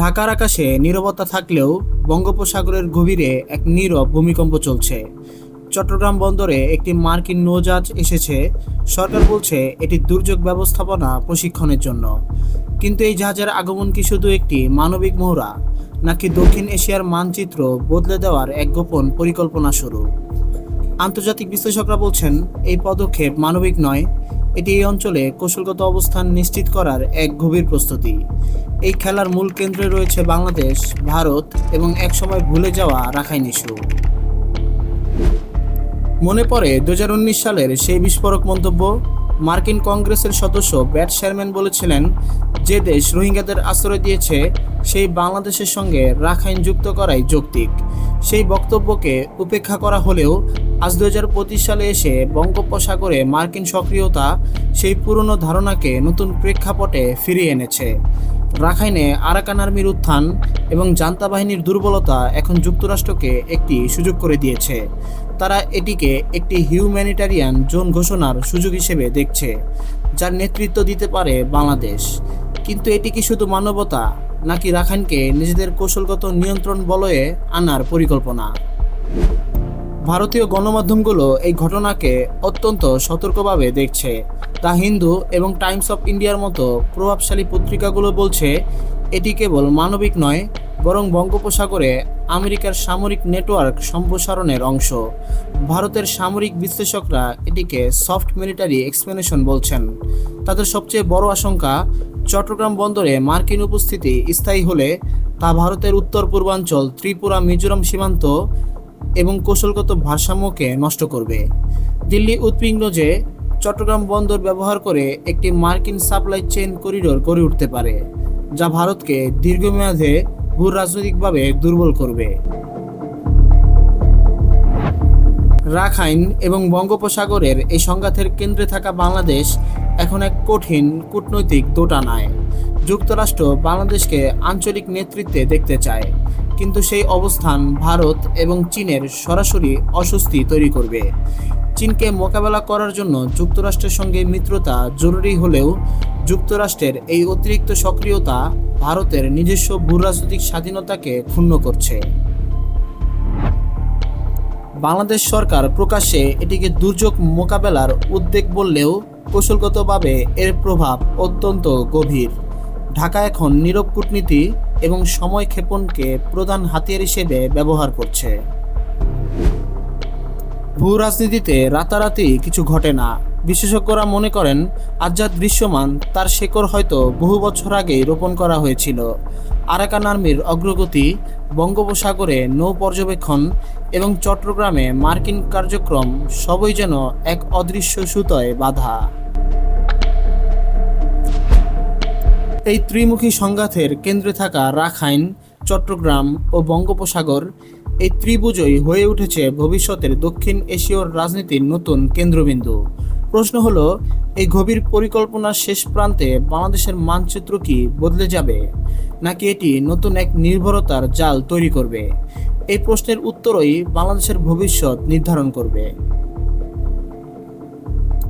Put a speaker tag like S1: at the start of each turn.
S1: ঢাকার আকাশে নীরবতা থাকলেও বঙ্গোপসাগরের গভীরে এক নীরব ভূমিকম্প চলছে। চট্টগ্রাম বন্দরে একটি মার্কিন নৌজাহাজ এসেছে। সরকার বলছে এটি দুর্যোগ ব্যবস্থাপনা প্রশিক্ষণের জন্য। কিন্তু এই জাহাজের আগমন কি শুধু একটি মানবিক মহড়া, নাকি দক্ষিণ এশিয়ার মানচিত্র বদলে দেওয়ার এক গোপন পরিকল্পনা শুরু? আন্তর্জাতিক বিশ্লেষকরা বলছেন, এই পদক্ষেপ মানবিক নয় এটি এই অঞ্চলে কৌশলগত অবস্থান নিশ্চিত করার এক গভীর প্রস্তুতি। এই খেলার মূল কেন্দ্রে রয়েছে বাংলাদেশ, ভারত এবং একসময় ভুলে যাওয়া রাখাইন ইস্যু। মনে পড়ে দুহাজার উনিশ সালের সেই বিস্ফোরক মন্তব্য? মার্কিন কংগ্রেসের সদস্য ব্যাট শেয়ারম্যান বলেছিলেন, যে দেশ রোহিঙ্গাদের আশ্রয় দিয়েছে, সেই বাংলাদেশের সঙ্গে রাখাইন যুক্ত করাই যৌক্তিক। সেই বক্তব্যকে উপেক্ষা করা হলেও আজ দু হাজার পঁচিশ সালে এসে বঙ্গোপসাগরে মার্কিন সক্রিয়তা সেই পুরনো ধারণাকে নতুন প্রেক্ষাপটে ফিরিয়ে এনেছে। রাখাইনে আরাকান আর্মির উত্থান এবং জান্তা বাহিনীর দুর্বলতা এখন যুক্তরাষ্ট্রকে একটি সুযোগ করে দিয়েছে। তারা এটিকে একটি হিউম্যানিটারিয়ান জোন ঘোষণার সুযোগ হিসেবে দেখছে, যার নেতৃত্ব দিতে পারে বাংলাদেশ। কিন্তু এটি কি শুধু মানবতা, নাকি রাখাইনকে নিজেদের কৌশলগত নিয়ন্ত্রণ বলয়ে আনার পরিকল্পনা? ভারতীয় গণমাধ্যমগুলো এই ঘটনাকে অত্যন্ত সতর্কভাবে দেখছে। তা হিন্দু এবং টাইমস অফ ইন্ডিয়ার মতো প্রভাবশালী পত্রিকাগুলো বলছে, এটি কেবল মানবিক নয়, বরং বঙ্গোপসাগরে আমেরিকার সামরিক নেটওয়ার্ক সম্প্রসারণের অংশ। ভারতের সামরিক বিশ্লেষকরা এটিকে সফট মিলিটারি এক্সপ্লেনেশন বলছেন। তাদের সবচেয়ে বড় আশঙ্কা, চট্টগ্রাম বন্দরে মার্কিন উপস্থিতি স্থায়ী হলে তা ভারতের উত্তর পূর্বাঞ্চল ত্রিপুরা মিজোরাম সীমান্ত এবং কৌশলগত ভারসাম্যকে নষ্ট করবে। দিল্লি উৎপিঙ্গ যে চট্টগ্রাম বন্দর ব্যবহার করে একটি মার্কিন সাপ্লাই চেইন করিডোর গড়ে উঠতে পারে, যা ভারতকে দীর্ঘমেয়াদে ভূ রাজনৈতিকভাবে দুর্বল করবে। রাখাইন এবং বঙ্গোপসাগরের এই সংঘাতের কেন্দ্রে থাকা বাংলাদেশ এখন এক কঠিন কূটনৈতিক দোটানায়। যুক্তরাষ্ট্র বাংলাদেশকে আঞ্চলিক নেতৃত্বে দেখতে চায়। কিন্তু সেই অবস্থান ভারত এবং চীনের সরাসরি অস্বস্তি তৈরি করবে। চীনকে মোকাবেলা করার জন্য যুক্তরাষ্ট্রের সঙ্গে মিত্রতা জরুরি হলেও যুক্তরাষ্ট্রের এই অতিরিক্ত সক্রিয়তা ভারতের নিজস্ব ভূরাজনৈতিক স্বাধীনতাকে ক্ষুণ্ণ করছে। বাংলাদেশ সরকার প্রকাশ্যে এটিকে দুর্যোগ মোকাবেলার উদ্বেগ বললেও কৌশলগতভাবে এর প্রভাব অত্যন্ত গভীর। ঢাকা এখন নীরব কূটনীতি এবং সময় ক্ষেপণকে প্রধান হাতিয়ার হিসেবে ব্যবহার করছে। ভূ রাজনীতিতে রাতারাতি কিছু ঘটে না। বিশেষজ্ঞরা মনে করেন আজ যা দৃশ্যমান তার শেকড় হয়তো বহু বছর আগেই রোপণ করা হয়েছিল। আরাকান আর্মির অগ্রগতি, বঙ্গোপসাগরে নৌ পর্যবেক্ষণ এবং চট্টগ্রামে মার্কিন কার্যক্রম সবই যেন এক অদৃশ্য সুতোয় বাধা। এই ত্রিমুখী সংঘাতের কেন্দ্রে থাকা রাখাইন, চট্টগ্রাম ও বঙ্গোপসাগর এই ত্রিভুজই হয়ে উঠেছে ভবিষ্যতের দক্ষিণ এশীয় রাজনীতির নতুন কেন্দ্রবিন্দু। প্রশ্ন হলো, এই গভীর পরিকল্পনার শেষ প্রান্তে বাংলাদেশের মানচিত্র কি বদলে যাবে? নাকি এটি নতুন এক নির্ভরতার জাল তৈরি করবে? এই প্রশ্নের উত্তরই বাংলাদেশের ভবিষ্যৎ নির্ধারণ করবে।